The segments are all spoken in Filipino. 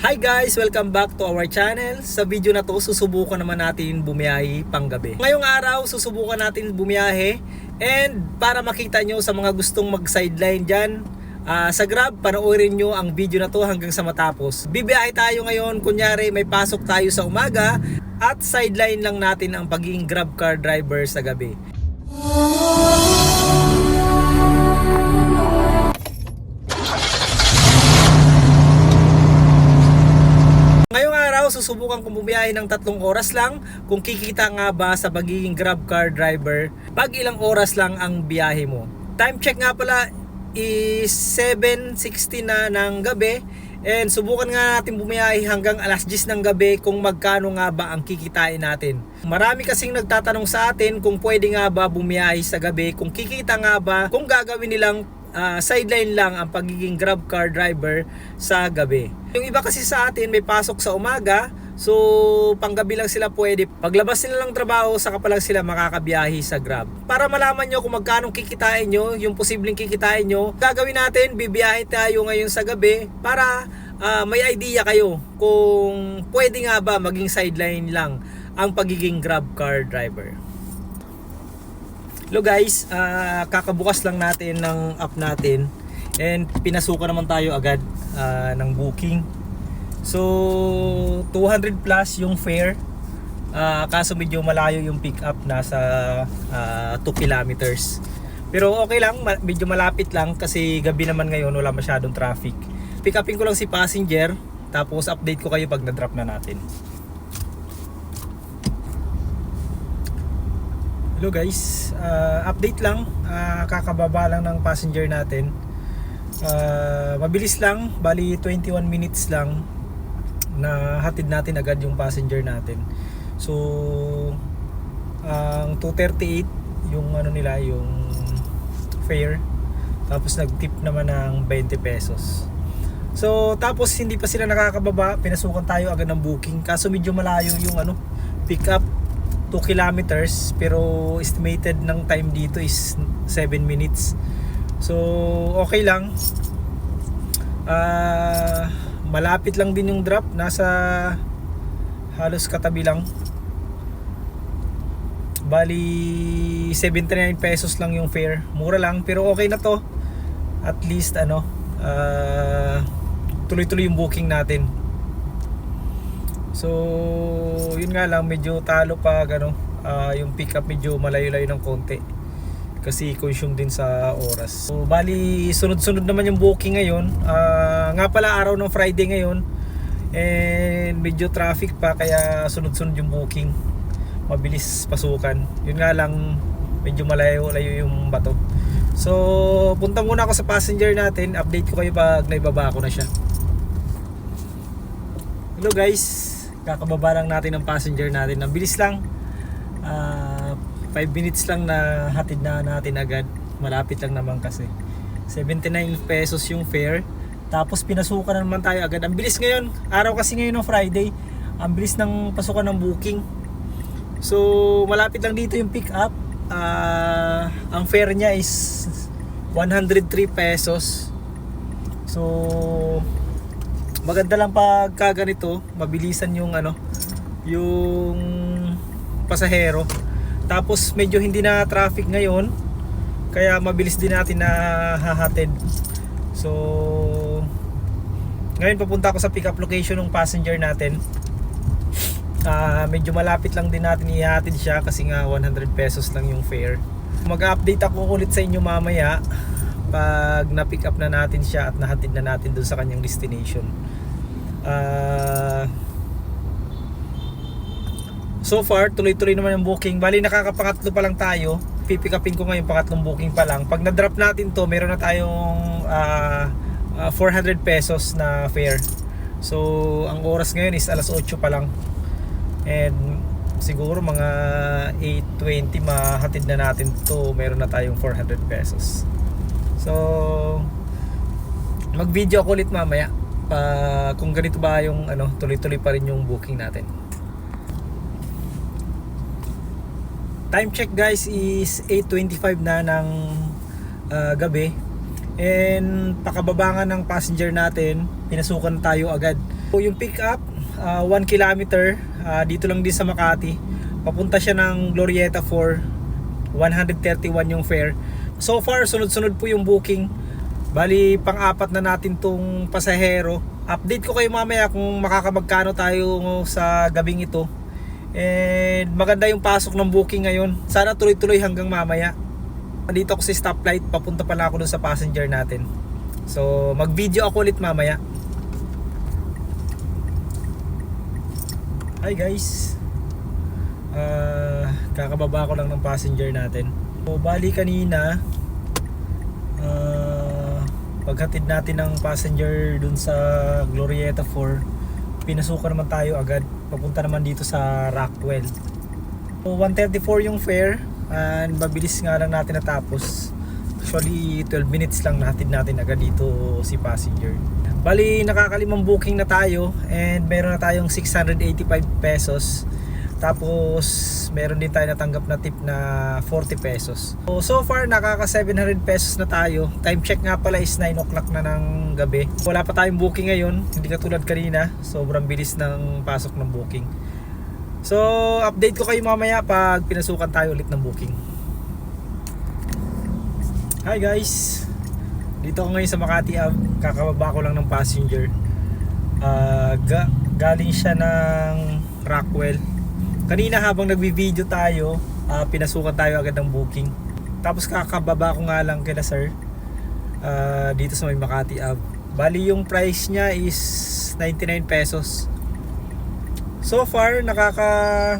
Hi guys! Welcome back to our channel. Sa video na to, susubukan naman natin bumiyahe panggabi. Ngayong araw, susubukan natin bumiyahe and para makita nyo sa mga gustong mag-sideline dyan, ah, sa Grab, panoorin nyo ang video na to hanggang sa matapos. Bibiyahe tayo ngayon, kunyari may pasok tayo sa umaga at sideline lang natin ang pagiging Grab car driver sa gabi. Ngayong susubukan kong bumiyahe ng tatlong oras lang kung kikita nga ba sa pagiging grab car driver pag ilang oras lang ang biyahe mo. Time check nga pala is 7.60 na ng gabi and subukan nga natin bumiyahe hanggang alas 10 ng gabi kung magkano nga ba ang kikitain natin. Marami kasing nagtatanong sa atin kung pwede nga ba bumiyahe sa gabi, kung kikita nga ba, kung gagawin nilang ah, sideline lang ang pagiging grab car driver sa gabi. Yung iba kasi sa atin may pasok sa umaga, so panggabi lang sila pwede. Paglabas nila ng trabaho, saka pa lang sila makakabiyahe sa grab. Para malaman nyo kung magkano kikitain nyo, yung posibleng kikitain nyo, gagawin natin, bibiyahe tayo ngayon sa gabi para ah, may idea kayo kung pwede nga ba maging sideline lang ang pagiging grab car driver. Hello guys, ah, kakabukas lang natin ng app natin and pinasukan naman tayo agad ah, ng booking. So 200 plus yung fare. Ah, kaso medyo malayo yung pick up nasa ah, 2 kilometers. Pero okay lang, medyo malapit lang kasi gabi naman ngayon wala masyadong traffic. Pick upin ko lang si passenger tapos update ko kayo pag na-drop na natin. Hello guys, Ah, update lang, Ah, kakababa lang ng passenger natin. Ah, mabilis lang, bali 21 minutes lang na hatid natin agad yung passenger natin. So, ang 238 yung ano nila, yung fare. Tapos nag-tip naman ng 20 pesos. So, tapos hindi pa sila nakakababa, pinasukan tayo agad ng booking. Kaso medyo malayo yung ano, pick up 2 kilometers pero estimated ng time dito is 7 minutes so okay lang. Ah, malapit lang din yung drop. Nasa halos katabi lang. Bali 79 pesos lang yung fare. Mura lang pero okay na to. At least ano ah, tuloy-tuloy yung booking natin. So, yun nga lang medyo talo pa ano, ah, yung pick up medyo malayo-layo ng konti. Kasi consume din sa oras. So, bali sunod-sunod naman yung booking ngayon. Ah, nga pala araw ng Friday ngayon. And medyo traffic pa kaya sunod-sunod yung booking. Mabilis pasukan. Yun nga lang medyo malayo-layo yung bato. So, punta muna ako sa passenger natin. Update ko kayo pag naibaba ko na siya. Hello guys, kakababa lang natin ng passenger natin. Ang bilis lang. 5 minutes lang na hatid na natin agad. Malapit lang naman kasi. 79 pesos yung fare. Tapos pinasukan na naman tayo agad. Ang bilis ngayon. Araw kasi ngayon ng Friday. Ang bilis ng pasukan ng booking. So malapit lang dito yung pick up. Ah, ang fare niya is 103 pesos. So maganda lang pagka ganito mabilisan yung ano yung pasahero tapos medyo hindi na traffic ngayon kaya mabilis din natin na hahatid. So ngayon papunta ako sa pick up location ng passenger natin. Ah, medyo malapit lang din natin ihatid siya kasi nga 100 pesos lang yung fare. Mag-update ako ulit sa inyo mamaya pag na-pick up na natin siya at nahatid na natin dun sa kanyang destination. Ah so far, tuloy-tuloy naman yung booking. Bali, nakakapangatlo pa lang tayo. Pipick upin ko ngayon pangatlong booking pa lang. Pag na-drop natin to, meron na tayong ah, ah, 400 pesos na fare. So, ang oras ngayon is alas 8 pa lang. And siguro mga 8.20 mahatid na natin to meron na tayong 400 pesos so mag video ako ulit mamaya pa kung ganito ba yung ano tuloy-tuloy pa rin yung booking natin time check guys is 8.25 na ng ah, gabi and pakababangan ng passenger natin pinasukan tayo agad So, yung pick up, 1 kilometer, ah, dito lang din sa Makati. Papunta siya ng Glorieta 4, 131 yung fare. So far, sunod-sunod po yung booking. Bali, pang-apat na natin tong pasahero. Update ko kayo mamaya kung makakabagkano tayo sa gabing ito. And maganda yung pasok ng booking ngayon. Sana tuloy-tuloy hanggang mamaya. Dito ako sa stoplight, papunta pala ako dun sa passenger natin. So, mag-video ako ulit mamaya. Hi guys. Ah, kakababa ko lang ng passenger natin. So, bali kanina ah, paghatid natin ng passenger dun sa Glorieta 4, pinasukan naman tayo agad. Papunta naman dito sa Rockwell. So, 134 yung fare and mabilis nga lang natin natapos. Actually, 12 minutes lang natin natin agad dito si passenger. Bali, nakakalimang booking na tayo and meron na tayong 685 pesos. Tapos, meron din tayo natanggap na tip na 40 pesos. So, so far, nakaka 700 pesos na tayo. Time check nga pala is 9 o'clock na ng gabi. Wala pa tayong booking ngayon, hindi katulad kanina. Sobrang bilis ng pasok ng booking. So, update ko kayo mamaya pag pinasukan tayo ulit ng booking. Hi guys! Dito ako ngayon sa Makati Ave. Kakababa ko lang ng passenger. Ah, ga- galing siya ng Rockwell. Kanina habang nagbi-video tayo, ah, pinasukan tayo agad ng booking. Tapos kakababa ko nga lang kila sir. ah, dito sa may Makati Ave. Bali yung price niya is 99 pesos. So far, nakaka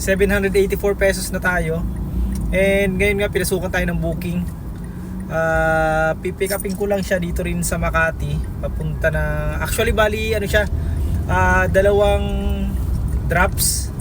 784 pesos na tayo. And ngayon nga pinasukan tayo ng booking. Uh, pipick upin ko lang siya dito rin sa Makati. Papunta na actually bali ano siya ah, dalawang drops.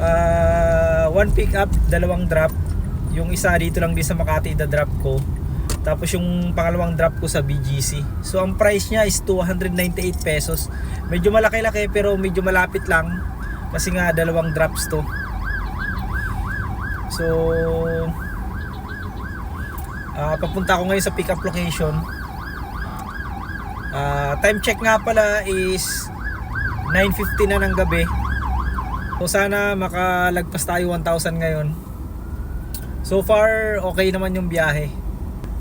Ah, one pick up, dalawang drop. Yung isa dito lang din sa Makati da-drop ko. Tapos yung pangalawang drop ko sa BGC. So ang price niya is 298 pesos. Medyo malaki-laki pero medyo malapit lang. Kasi nga dalawang drops to. So ah, papunta ako ngayon sa pick up location. Ah, time check nga pala is 9.50 na ng gabi. So sana makalagpas tayo 1,000 ngayon. So far, okay naman yung biyahe.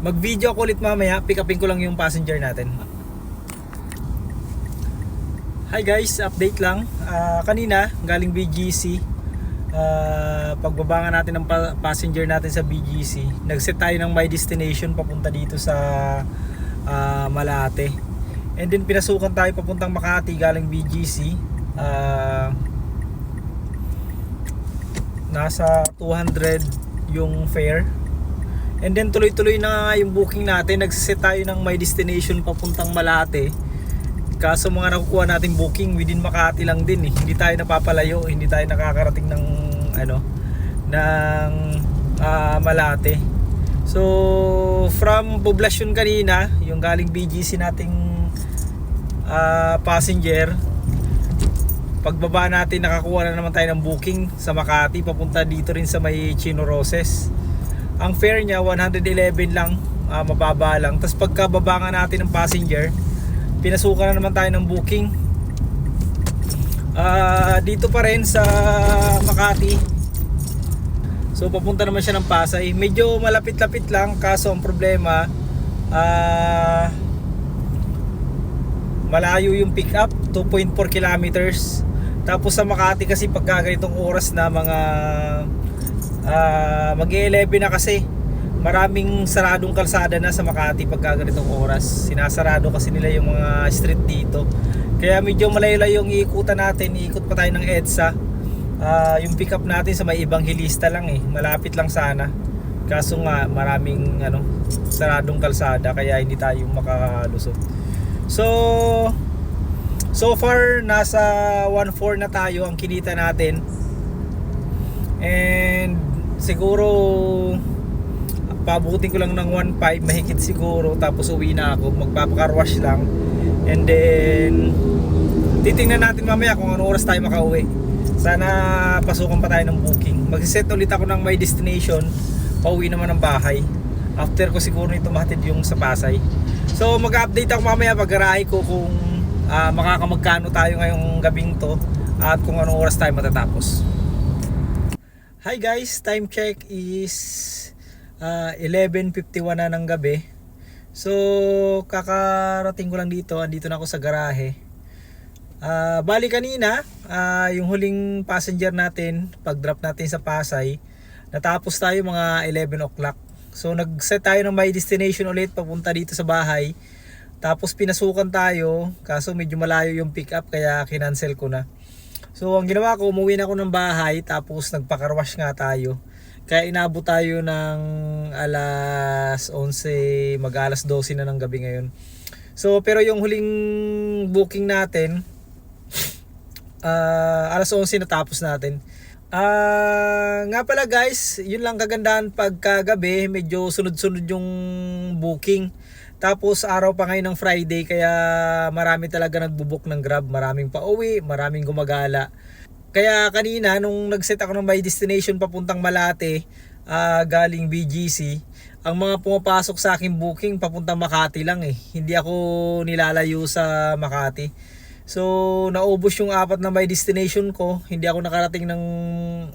Mag-video ako ulit mamaya, pick upin ko lang yung passenger natin. Hi guys, update lang. Ah, kanina, galing BGC. Ah, pagbaba natin ng pa- passenger natin sa BGC, nag-set tayo ng my destination papunta dito sa ah, Malate. And then pinasukan tayo papuntang Makati galing BGC. Ah, nasa 200 yung fare. And then tuloy-tuloy na yung booking natin. Nagsiset tayo ng my destination papuntang Malate. Kaso mga nakukuha natin booking within Makati lang din eh. Hindi tayo napapalayo, hindi tayo nakakarating ng ano ng ah, Malate. So from poblasyon kanina, yung galing BGC nating ah, passenger, pagbaba natin nakakuha na naman tayo ng booking sa Makati papunta dito rin sa may Chino Roses. Ang fare niya 111 lang, ah, mababa lang. Tapos pagkababa nga natin ng passenger, pinasukan na naman tayo ng booking. Ah, dito pa rin sa Makati. So papunta naman siya ng Pasay. Medyo malapit-lapit lang kaso ang problema ah malayo yung pick up 2.4 kilometers. Tapos sa Makati kasi pagka ganitong oras na mga ah, mag-11 na kasi maraming saradong kalsada na sa Makati pagka ganitong oras. Sinasarado kasi nila yung mga street dito. Kaya medyo malayo-layo yung iikutan natin. Iikot pa tayo ng EDSA. Ah, yung pick up natin sa may ibang hilista lang eh. Malapit lang sana. Kaso nga maraming ano saradong kalsada kaya hindi tayo makalusot so so far nasa 1.4 na tayo ang kinita natin. And siguro pabutin ko lang ng 1.5 mahigit siguro. Tapos uwi na ako magpapakarwash lang. And then titingnan natin mamaya kung anong oras tayo makauwi. Sana pasukan pa tayo ng booking. Magsiset ulit ako ng my destination. Pauwi naman ng bahay. After ko siguro nito mahatid yung sa Pasay So mag-update ako mamaya pag garahe ko kung ah, makakamagkano tayo ngayong gabing to at kung anong oras tayo matatapos. Hi guys, time check is ah, 11.51 na ng gabi. So kakarating ko lang dito, andito na ako sa garahe. Ah, bali kanina, ah, yung huling passenger natin, pag-drop natin sa Pasay, natapos tayo mga 11 o'clock. So nag-set tayo ng my destination ulit papunta dito sa bahay. Tapos pinasukan tayo, kaso medyo malayo yung pick up kaya kinancel ko na. So ang ginawa ko, umuwi na ako ng bahay tapos nagpakarwash nga tayo. Kaya inabot tayo ng alas 11, mag alas 12 na ng gabi ngayon. So pero yung huling booking natin, ah, alas 11 natapos natin. Ah, nga pala guys, yun lang kagandahan pagkagabi, medyo sunod-sunod yung booking. Tapos araw pa ngayon ng Friday kaya marami talaga nagbubook ng Grab, maraming pauwi, maraming gumagala. Kaya kanina nung nag-set ako ng my destination papuntang Malate, ah, galing BGC, ang mga pumapasok sa akin booking papuntang Makati lang eh. Hindi ako nilalayo sa Makati. So, naubos yung apat na my destination ko. Hindi ako nakarating ng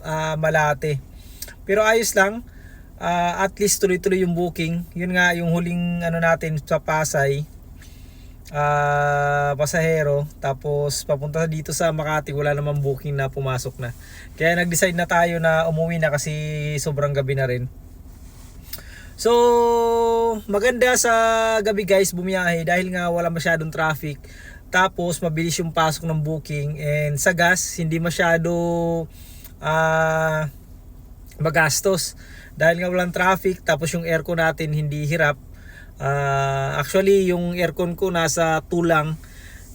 ah, Malate. Pero ayos lang. Ah, at least tuloy-tuloy yung booking. Yun nga yung huling ano natin sa Pasay. Ah, pasahero. Tapos papunta dito sa Makati, wala namang booking na pumasok na. Kaya nag-decide na tayo na umuwi na kasi sobrang gabi na rin. So, maganda sa gabi guys bumiyahe dahil nga wala masyadong traffic. Tapos mabilis yung pasok ng booking and sa gas hindi masyado ah magastos dahil nga walang traffic tapos yung aircon natin hindi hirap. Ah, actually yung aircon ko nasa 2 lang.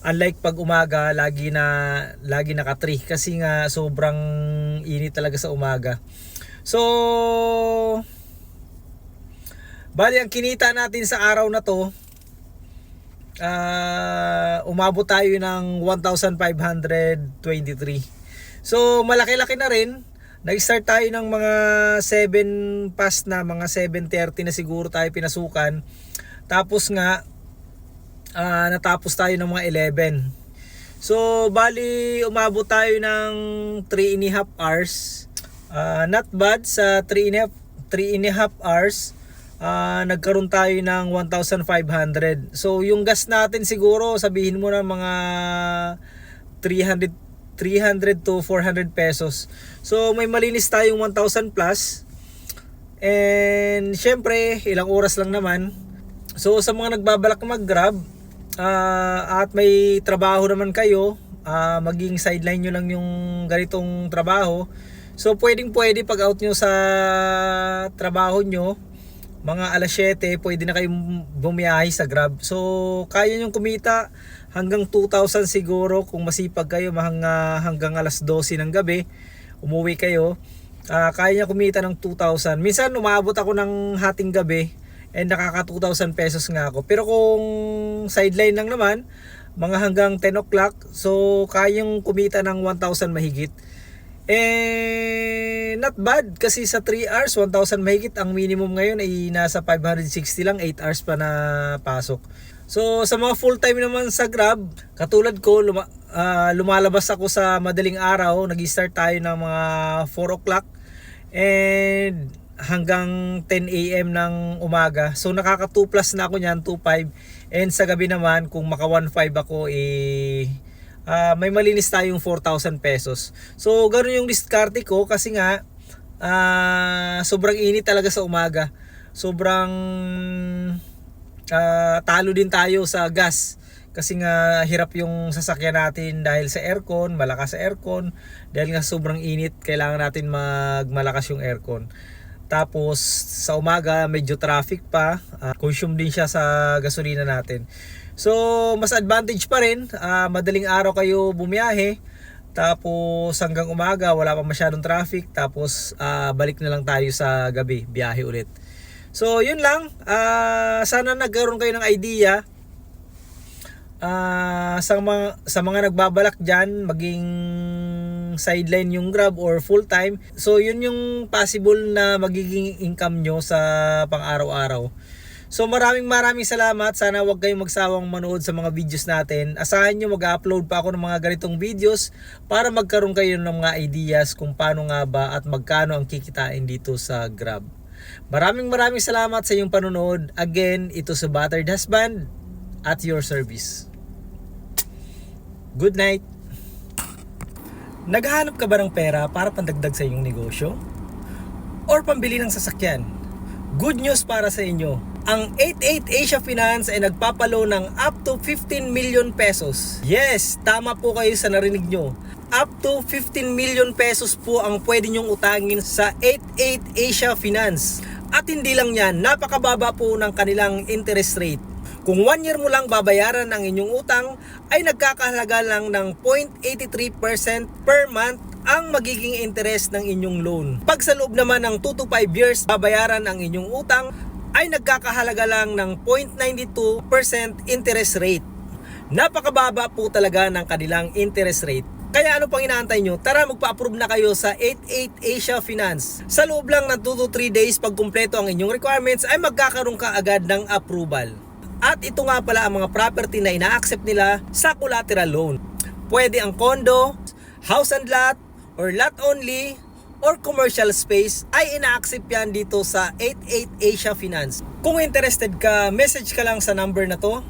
Unlike pag umaga lagi na lagi naka 3 kasi nga sobrang init talaga sa umaga. So Bali, ang kinita natin sa araw na to, ah umabot tayo ng 1,523. So, malaki-laki na rin. Nag-start tayo ng mga 7 past na, mga 7.30 na siguro tayo pinasukan. Tapos nga, ah, natapos tayo ng mga 11. So, bali, umabot tayo ng 3 and a half hours. Ah, not bad sa 3 and a half, 3 and a half hours ah nagkaroon tayo ng 1,500. So yung gas natin siguro sabihin mo na mga 300 300 to 400 pesos. So may malinis tayong 1,000 plus. And syempre, ilang oras lang naman. So sa mga nagbabalak mag-grab ah, at may trabaho naman kayo, ah, maging sideline nyo lang yung ganitong trabaho. So pwedeng pwede pag out nyo sa trabaho nyo, mga alas 7, pwede na kayong bumiyahe sa Grab. So, kaya nyong kumita hanggang 2,000 siguro kung masipag kayo hanggang, hanggang alas 12 ng gabi. Umuwi kayo. Ah, kaya niya kumita ng 2,000. Minsan umabot ako ng hating gabi and nakaka 2,000 pesos nga ako. Pero kung sideline lang naman, mga hanggang 10 o'clock, so kayang kumita ng 1,000 mahigit. Eh, not bad kasi sa 3 hours, 1,000 mahigit. Ang minimum ngayon ay nasa 560 lang, 8 hours pa na pasok. So, sa mga full time naman sa Grab, katulad ko, luma, ah, lumalabas ako sa madaling araw. Nag-start tayo ng mga 4 o'clock and hanggang 10 a.m. ng umaga. So, nakaka 2 plus na ako niyan, 2.5. And sa gabi naman, kung maka 1.5 ako, eh, ah, may malinis tayong 4,000 pesos. So, ganoon yung diskarte ko kasi nga, ah, sobrang init talaga sa umaga. Sobrang ah, talo din tayo sa gas. Kasi nga hirap yung sasakyan natin dahil sa aircon, malakas sa aircon. Dahil nga sobrang init, kailangan natin magmalakas yung aircon. Tapos sa umaga medyo traffic pa, ah, consume din siya sa gasolina natin. So mas advantage pa rin, ah, madaling araw kayo bumiyahe. Tapos hanggang umaga wala pa masyadong traffic. Tapos ah, balik na lang tayo sa gabi, biyahe ulit. So yun lang, Ah, sana nagkaroon kayo ng idea Ah, sa mga sa mga nagbabalak diyan maging sideline yung Grab or full time. So yun yung possible na magiging income nyo sa pang-araw-araw. So maraming maraming salamat. Sana wag kayong magsawang manood sa mga videos natin. Asahan nyo mag-upload pa ako ng mga ganitong videos para magkaroon kayo ng mga ideas kung paano nga ba at magkano ang kikitain dito sa Grab. Maraming maraming salamat sa inyong panonood. Again, ito sa Battered Husband at your service. Good night! Naghahanap ka ba ng pera para pandagdag sa iyong negosyo? Or pambili ng sasakyan? Good news para sa inyo. Ang 88 Asia Finance ay nagpapalo ng up to 15 million pesos. Yes, tama po kayo sa narinig nyo. Up to 15 million pesos po ang pwede nyong utangin sa 88 Asia Finance. At hindi lang yan, napakababa po ng kanilang interest rate. Kung 1 year mo lang babayaran ang inyong utang, ay nagkakahalaga lang ng 0.83% per month ang magiging interest ng inyong loan. Pag sa loob naman ng 2 to 5 years babayaran ang inyong utang, ay nagkakahalaga lang ng 0.92% interest rate. Napakababa po talaga ng kanilang interest rate. Kaya ano pang inaantay nyo? Tara magpa-approve na kayo sa 88 Asia Finance. Sa loob lang ng 2 to 3 days pag kumpleto ang inyong requirements ay magkakaroon ka agad ng approval. At ito nga pala ang mga property na ina-accept nila sa collateral loan. Pwede ang condo, house and lot, or lot only, or commercial space ay ina-accept yan dito sa 88 Asia Finance. Kung interested ka, message ka lang sa number na to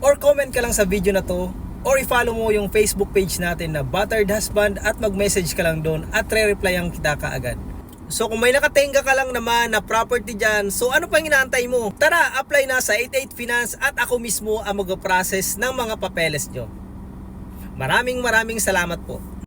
or comment ka lang sa video na to or i-follow mo yung Facebook page natin na Battered Husband at mag-message ka lang doon at re-replyan kita kaagad. So kung may nakatenga ka lang naman na property dyan, so ano pang inaantay mo? Tara, apply na sa 88 Finance at ako mismo ang mag-process ng mga papeles nyo. Maraming maraming salamat po.